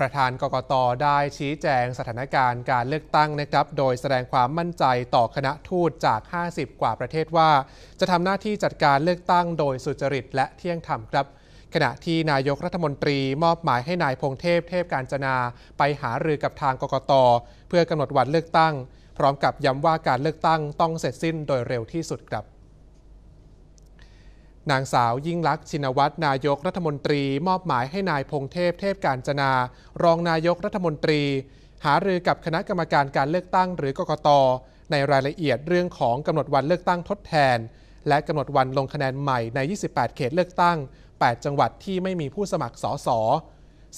ประธานกกตได้ชี้แจงสถานการณ์การเลือกตั้งนะครับ โดยแสดงความมั่นใจต่อคณะทูตจาก 50 กว่าประเทศว่า จะทำหน้าที่จัดการเลือกตั้งโดยสุจริตและเที่ยงธรรมครับ ขณะที่นายกรัฐมนตรีมอบหมายให้นายพงเทพเทพการจนาไปหารือกับทางกกต เพื่อกำหนดวันเลือกตั้ง พร้อมกับย้ำว่าการเลือกตั้งต้องเสร็จสิ้นโดยเร็วที่สุดครับ นางสาวยิ่งลักษณ์ชินวัตรนายกรัฐมนตรี มอบหมายให้นายพงเทพเทพการจนา รองนายกรัฐมนตรี หารือกับคณะกรรมการการเลือกตั้งหรือกกต ในรายละเอียดเรื่องของกำหนดวันเลือกตั้งทดแทน และกำหนดวันลงคะแนนใหม่ใน 28 เขตเลือกตั้ง 8 จังหวัดที่ไม่มีผู้สมัครสส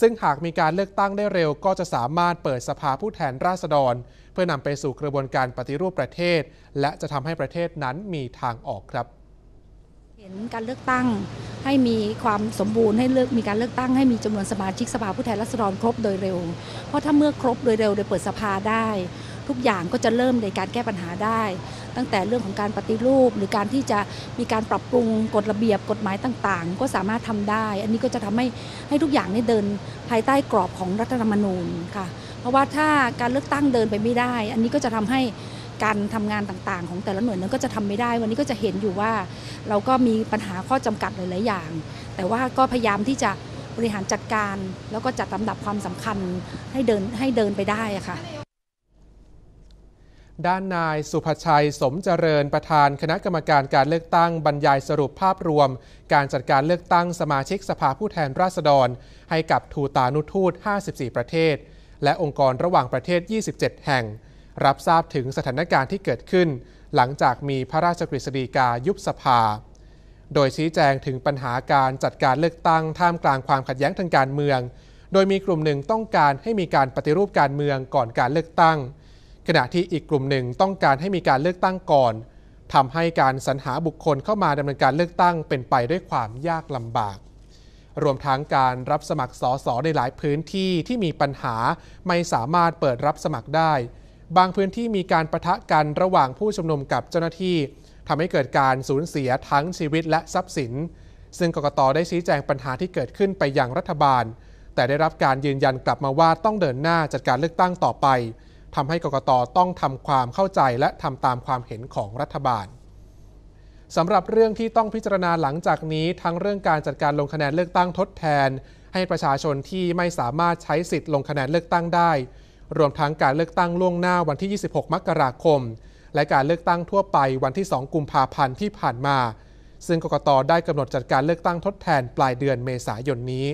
ซึ่งหากมีการเลือกตั้งได้เร็วก็จะสามารถเปิดสภาผู้แทนราษฎร เพื่อนำไปสู่กระบวนการปฏิรูปประเทศ และจะทำให้ประเทศนั้นมีทางออกครับ เห็นการเลือกตั้งให้มีความสมบูรณ์ให้เลือกมีการเลือกตั้งให้มีจำนวนสมาชิกสภาผู้แทนราษฎรครบโดยเร็ว เพราะถ้าเมื่อครบโดยเร็วโดยเปิดสภาได้ ทุกอย่างก็จะเริ่มในการแก้ปัญหาได้ ตั้งแต่เรื่องของการปฏิรูป หรือการที่จะมีการปรับปรุงกฎระเบียบกฎหมายต่างๆ ก็สามารถทำได้ อันนี้ก็จะทำให้ให้ทุกอย่างนี่เดินภายใต้กรอบของรัฐธรรมนูญค่ะ เพราะว่าถ้าการเลือกตั้งเดินไปไม่ได้ อันนี้ก็จะทำให้ การทำงานต่างๆ ของแต่ละหน่วยนั้นก็จะทำไม่ได้ วันนี้ก็จะเห็นอยู่ว่า เราก็มีปัญหาข้อจำกัดหลายๆอย่าง แต่ว่าก็พยายามที่จะบริหารจัดการ แล้วก็จัดลำดับความสำคัญให้เดินให้เดินไปได้ค่ะด้านนายสุภชัยสมเจริญประธานคณะกรรมการการเลือกตั้งบรรยายสรุปภาพรวม การจัดการเลือกตั้งสมาชิกสภาผู้แทนราษฎร ให้กับทูตานุทูต 54 ประเทศ และองค์กรระหว่างประเทศ 27 แห่ง รับทราบถึงสถานการณ์ที่เกิดขึ้น หลังจากมีพระราชกฤษฎีกายุบสภา โดยชี้แจงถึงปัญหาการจัดการเลือกตั้งท่ามกลางความขัดแย้งทางการเมือง โดยมีกลุ่มหนึ่งต้องการให้มีการปฏิรูปการเมืองก่อนการเลือกตั้ง ขณะที่อีกกลุ่มหนึ่งต้องการให้มีการเลือกตั้งก่อนทำให้การสรรหาบุคคลเข้ามาดำเนินการเลือกตั้งเป็นไปด้วยความยากลำบาก รวมทั้งการรับสมัครสสในหลายพื้นที่ที่มีปัญหาไม่สามารถเปิดรับสมัครได้ บางพื้นที่มีการประทะกันระหว่างผู้ชุมนุมกับเจ้าหน้าที่ทำให้เกิดการสูญเสียทั้งชีวิตและทรัพย์สิน ซึ่งกกตได้ชี้แจงปัญหาที่เกิดขึ้นไปยังรัฐบาล แต่ได้รับการยืนยันกลับมาว่าต้องเดินหน้าจัดการเลือกตั้งต่อไปทำให้กกตต้องทำความเข้าใจและทำตามความเห็นของรัฐบาลสำหรับเรื่องที่ต้องพิจารณาหลังจากนี้ ทั้งเรื่องการจัดการลงคะแนนเลือกตั้งทดแทน ให้ประชาชนที่ไม่สามารถใช้สิทธิ์ลงคะแนนเลือกตั้งได้ รวมทั้งการเลือกตั้งล่วงหน้าวันที่ 26 มกราคม และการเลือกตั้งทั่วไปวันที่ 2 กุมภาพันธ์ที่ผ่านมา ซึ่งกกตได้กำหนดจัดการเลือกตั้งทดแทนปลายเดือนเมษายนนี้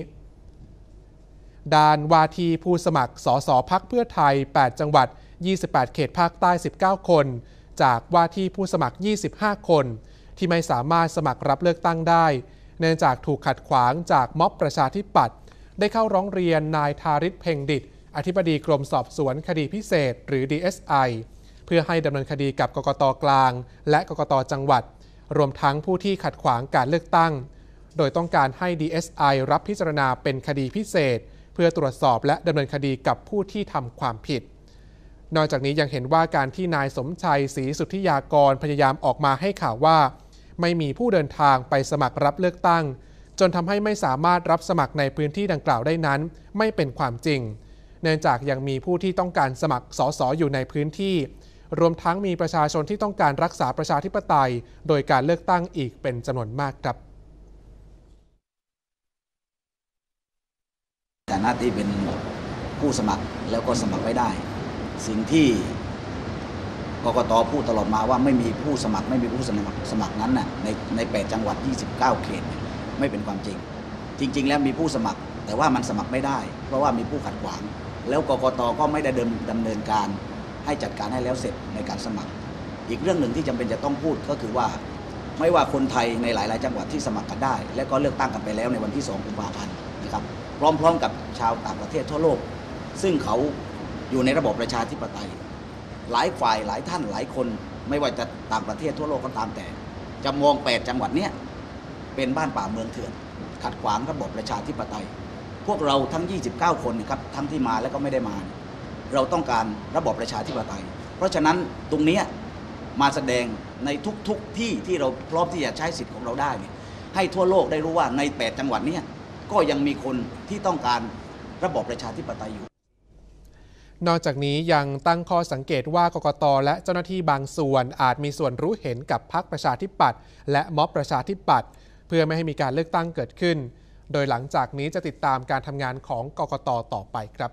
ด้านวาทีผู้สมัครสสพักเพื่อไทย 8 จังหวัด 28 เขตภาคใต้ 19 คน จากวาทีผู้สมัคร 25 คน ที่ไม่สามารถสมัครรับเลือกตั้งได้ เนื่องจากถูกขัดขวางจากม็อบประชาธิปัตย์ได้เข้าร้องเรียนนายทาริศเพ่งดิต อธิบดีกรมสอบสวนคดีพิเศษ หรือ DSI เพื่อให้ดำเนินคดีกับกกตกลาง และกกตจังหวัด รวมทั้งผู้ที่ขัดขวางการเลือกตั้ง โดยต้องการให้ DSI รับพิจารณาเป็นคดีพิเศษ เพื่อตรวจสอบและดำเนินคดีกับผู้ที่ทำความผิด นอกจากนี้ยังเห็นว่าการที่นายสมชัยศรีสุทธิยากรพยายามออกมาให้ข่าวว่า ไม่มีผู้เดินทางไปสมัครรับเลือกตั้ง จนทำให้ไม่สามารถรับสมัครในพื้นที่ดังกล่าวได้นั้น ไม่เป็นความจริง เนื่องจากยังมีผู้ที่ต้องการสมัครสสอยู่ในพื้นที่ รวมทั้งมีประชาชนที่ต้องการรักษาประชาธิปไตย โดยการเลือกตั้งอีกเป็นจำนวนมากครับแต่หน้าที่เป็นผู้สมัครแล้วก็สมัครไม่ได้ สิ่งที่กกตพูดตลอดมาว่าไม่มีผู้สมัคร ไม่มีผู้สมัครสมัครนั้นน่ะในใน8จังหวัด 29 เขตไม่เป็นความจริง จริง ๆ แล้วมีผู้สมัคร แต่ว่ามันสมัครไม่ได้ เพราะว่ามีผู้ขัดขวาง แล้วกกตก็ไม่ได้ดำเนินการให้จัดการให้แล้วเสร็จในการสมัคร อีกเรื่องหนึ่งที่จำเป็นจะต้องพูดก็คือว่า ไม่ว่าคนไทยในหลาย ๆ จังหวัดที่สมัครกันได้ และก็เลือกตั้งกันไปแล้วในวันที่2กุมภาพันธ์นะครับพร้อม ๆ กับชาวต่างประเทศทั่วโลก ซึ่งเขาอยู่ในระบบประชาธิปไตย หลายฝ่ายหลายท่านหลายคนไม่ว่าจะต่างประเทศทั่วโลกก็ตามแต่ จะมองแปดจังหวัดเนี้ยเป็นบ้านป่าเมืองเถื่อน ขัดขวางระบบประชาธิปไตย พวกเราทั้ง 29 คนนะครับทั้งที่มาและก็ไม่ได้มา เราต้องการระบอบประชาธิปไตย เพราะฉะนั้นตรงนี้มาแสดงในทุกๆทที่ที่เราพร้อมที่จะใช้สิทธิ์ของเราได้ ให้ทั่วโลกได้รู้ว่าใน 8 จังหวัดนี้ก็ยังมีคนที่ต้องการระบอบประชาธิปไตยอยู่นอกจากนี้ยังตั้งข้อสังเกตว่ากกต และเจ้าหน้าที่บางส่วนอาจมีส่วนรู้เห็นกับพรรคประชาธิปัตย์และม็อบประชาธิปัตย์เพื่อไม่ให้มีการเลือกตั้งเกิดขึ้น โดยหลังจากนี้จะติดตามการทำงานของกกตต่อไปครับ